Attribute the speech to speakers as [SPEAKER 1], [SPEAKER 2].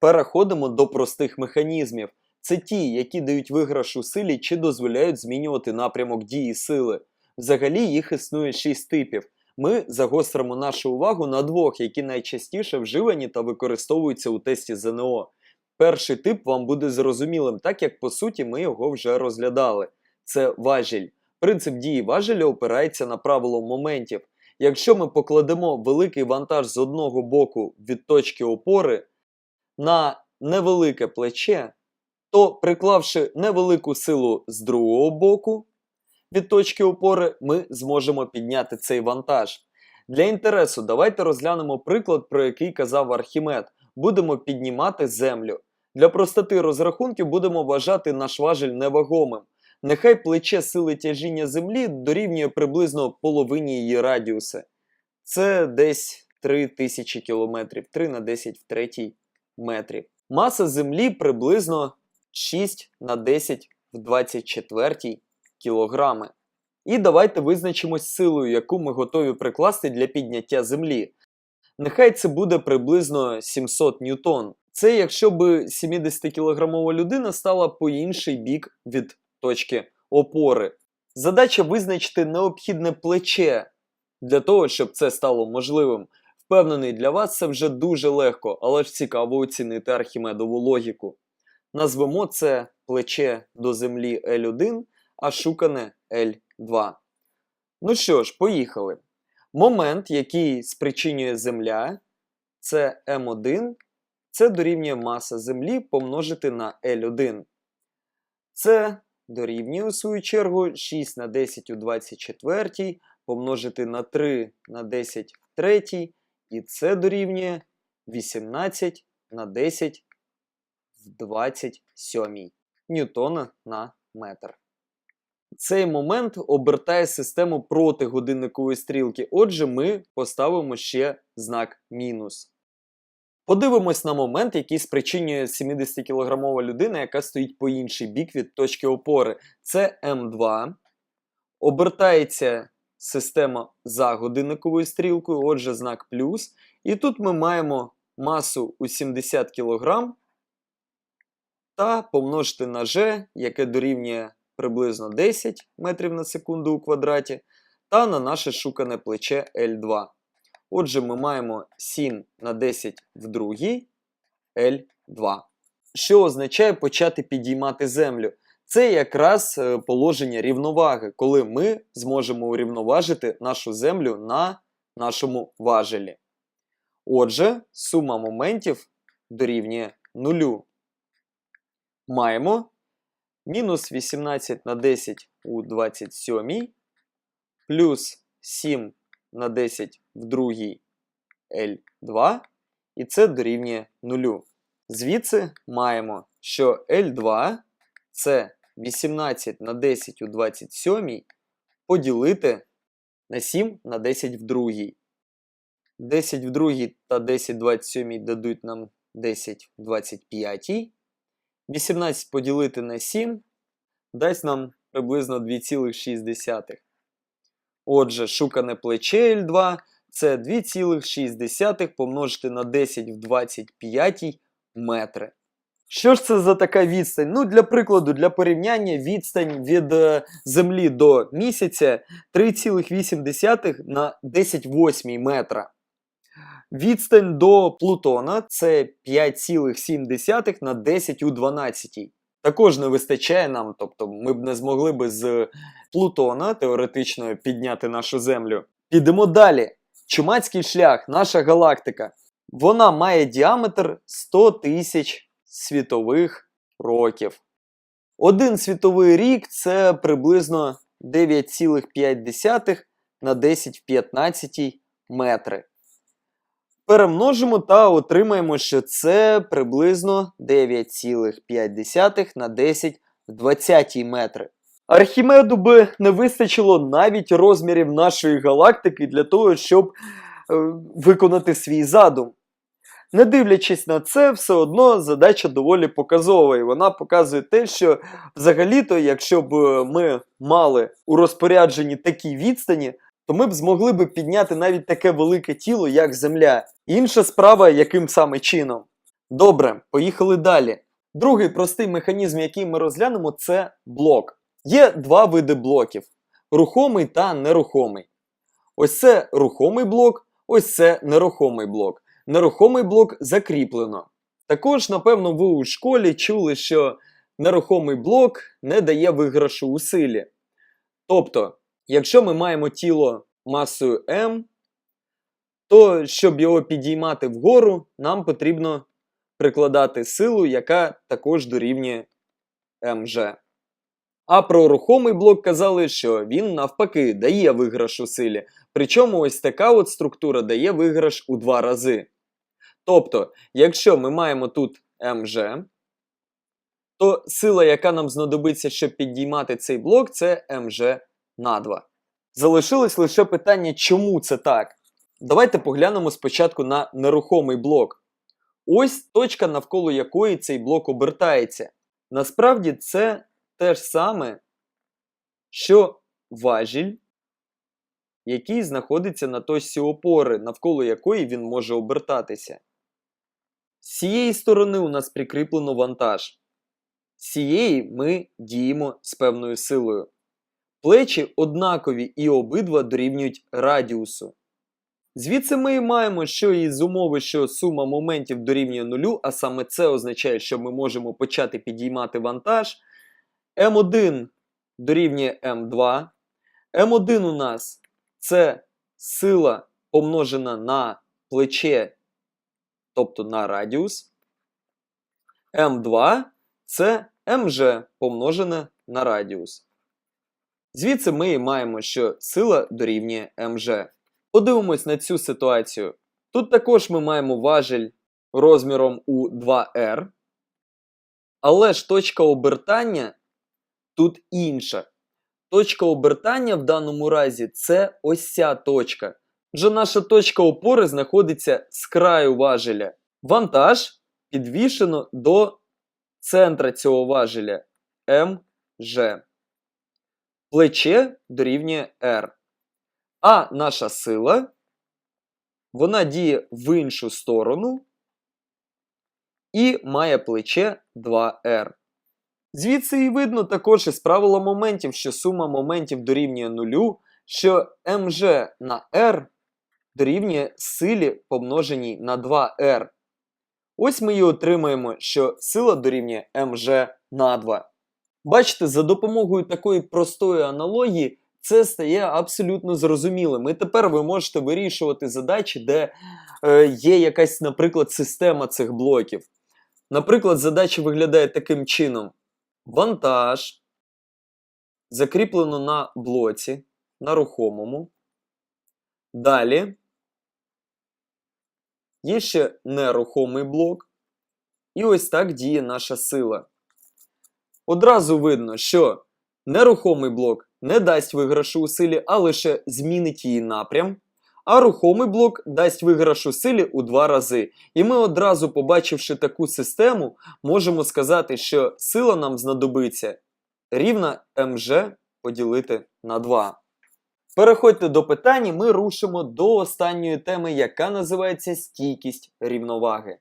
[SPEAKER 1] Переходимо до простих механізмів. Це ті, які дають виграш у силі чи дозволяють змінювати напрямок дії сили. Взагалі їх існує шість типів. Ми загостримо нашу увагу на двох, які найчастіше вживані та використовуються у тесті ЗНО. Перший тип вам буде зрозумілим, так як по суті ми його вже розглядали. Це важіль. Принцип дії важеля опирається на правило моментів. Якщо ми покладемо великий вантаж з одного боку від точки опори на невелике плече, то приклавши невелику силу з другого боку від точки опори, ми зможемо підняти цей вантаж. Для інтересу, давайте розглянемо приклад, про який казав Архімед. Будемо піднімати землю. Для простоти розрахунків будемо вважати наш важель невагомим. Нехай плече сили тяжіння землі дорівнює приблизно половині її радіуса. Це десь 3000 км, 3 на 10 в третій метрів. Маса землі приблизно 6 на 10 в 24 кілограми. І давайте визначимось силою, яку ми готові прикласти для підняття землі. Нехай це буде приблизно 700 ньютон. Це якщо б 70-кілограмова людина стала по інший бік від точки опори. Задача визначити необхідне плече для того, щоб це стало можливим. Впевнений, для вас це вже дуже легко, але ж цікаво оцінити архімедову логіку. Назвемо це плече до землі L1, а шукане L2. Ну що ж, поїхали. Момент, який спричинює Земля, це М1, це дорівнює маса Землі помножити на L1. Це дорівнює, у свою чергу, 6 на 10 у 24 помножити на 3 на 10 в 3, і це дорівнює 18 на 10 в 27 ньютона на метр. Цей момент обертає систему проти годинникової стрілки. Отже, ми поставимо ще знак мінус. Подивимось на момент, який спричинює 70-кілограмова людина, яка стоїть по інший бік від точки опори. Це М2. Обертається система за годинниковою стрілкою, отже, знак плюс. І тут ми маємо масу у 70 кг та помножити на G, яке дорівнює приблизно 10 метрів на секунду у квадраті, та на наше шукане плече L2. Отже, ми маємо 7 на 10 в другій L2. Що означає почати підіймати землю? Це якраз е, положення рівноваги, коли ми зможемо урівноважити нашу землю на нашому важелі. Отже, сума моментів дорівнює нулю. Маємо мінус 18 на 10 у 27, плюс 7 на 10 в другій L2, і це дорівнює нулю. Звідси маємо, що L2 це 18 на 10 у 27 поділити на 7 на 10 в другій. 10 в другій та 10 в 27 дадуть нам 10 в 25. 18 поділити на 7 дасть нам приблизно 2,6. Отже, шукане плече L2 це 2,6 помножити на 10 в 25 метри. Що ж це за така відстань? Ну, для прикладу, для порівняння, відстань від е, Землі до місяця 3,8 на 10,8 метра. Відстань до Плутона це 5,7 на 10 у 12. Також не вистачає нам, тобто ми б не змогли би з Плутона теоретично підняти нашу Землю. Підемо далі. Чумацький шлях, наша галактика. Вона має діаметр 100 тисяч світових років. Один світовий рік це приблизно 9,5 на 10 в 15 метри. Перемножимо та отримаємо, що це приблизно 9,5 на 10 в 20 метри. Архімеду би не вистачило навіть розмірів нашої галактики для того, щоб е, виконати свій задум. Не дивлячись на це, все одно задача доволі показова. І вона показує те, що взагалі-то, якщо б е, ми мали у розпорядженні такі відстані, то ми б змогли б підняти навіть таке велике тіло, як Земля. Інша справа, яким саме чином. Добре, поїхали далі. Другий простий механізм, який ми розглянемо, це блок. Є два види блоків: рухомий та нерухомий. Ось це рухомий блок, ось це нерухомий блок. Нерухомий блок закріплено. Також, напевно, ви у школі чули, що нерухомий блок не дає виграшу у силі. Тобто, якщо ми маємо тіло масою m, то щоб його підіймати вгору, нам потрібно прикладати силу, яка також дорівнює МЖ. А про рухомий блок казали, що він навпаки дає виграш у силі. Причому ось така от структура дає виграш у два рази. Тобто, якщо ми маємо тут МЖ, то сила, яка нам знадобиться, щоб підіймати цей блок, це МЖ на 2. Залишилось лише питання, чому це так. Давайте поглянемо спочатку на нерухомий блок. Ось точка, навколо якої цей блок обертається. Насправді це те ж саме, що важіль, який знаходиться на точці опори, навколо якої він може обертатися. З цієї сторони у нас прикріплено вантаж. З цієї ми діємо з певною силою. Плечі однакові і обидва дорівнюють радіусу. Звідси ми і маємо, що із умови, що сума моментів дорівнює нулю, а саме це означає, що ми можемо почати підіймати вантаж. М1 дорівнює М2. М1 у нас це сила помножена на плече, тобто на радіус. М2 це МЖ помножене на радіус. Звідси ми і маємо, що сила дорівнює МЖ. Подивимось на цю ситуацію. Тут також ми маємо важіль розміром у 2R. Але ж точка обертання тут інша. Точка обертання в даному разі це ось ця точка. Вже наша точка опори знаходиться з краю важеля. Вантаж підвішено до центра цього важеля МЖ. Плече дорівнює R. А наша сила, вона діє в іншу сторону і має плече 2R. Звідси і видно також із правила моментів, що сума моментів дорівнює нулю, що МЖ на R дорівнює силі помноженій на 2R. Ось ми і отримаємо, що сила дорівнює МЖ на 2. Бачите, за допомогою такої простої аналогії це стає абсолютно зрозумілим. І тепер ви можете вирішувати задачі, де е, є якась, наприклад, система цих блоків. Наприклад, задача виглядає таким чином: вантаж закріплено на блоці, на рухомому. Далі є ще нерухомий блок. І ось так діє наша сила. Одразу видно, що нерухомий блок не дасть виграшу у силі, а лише змінить її напрям. А рухомий блок дасть виграш у силі у два рази. І ми одразу, побачивши таку систему, можемо сказати, що сила нам знадобиться рівна МЖ поділити на 2. Переходьте до питань, ми рушимо до останньої теми, яка називається стійкість рівноваги.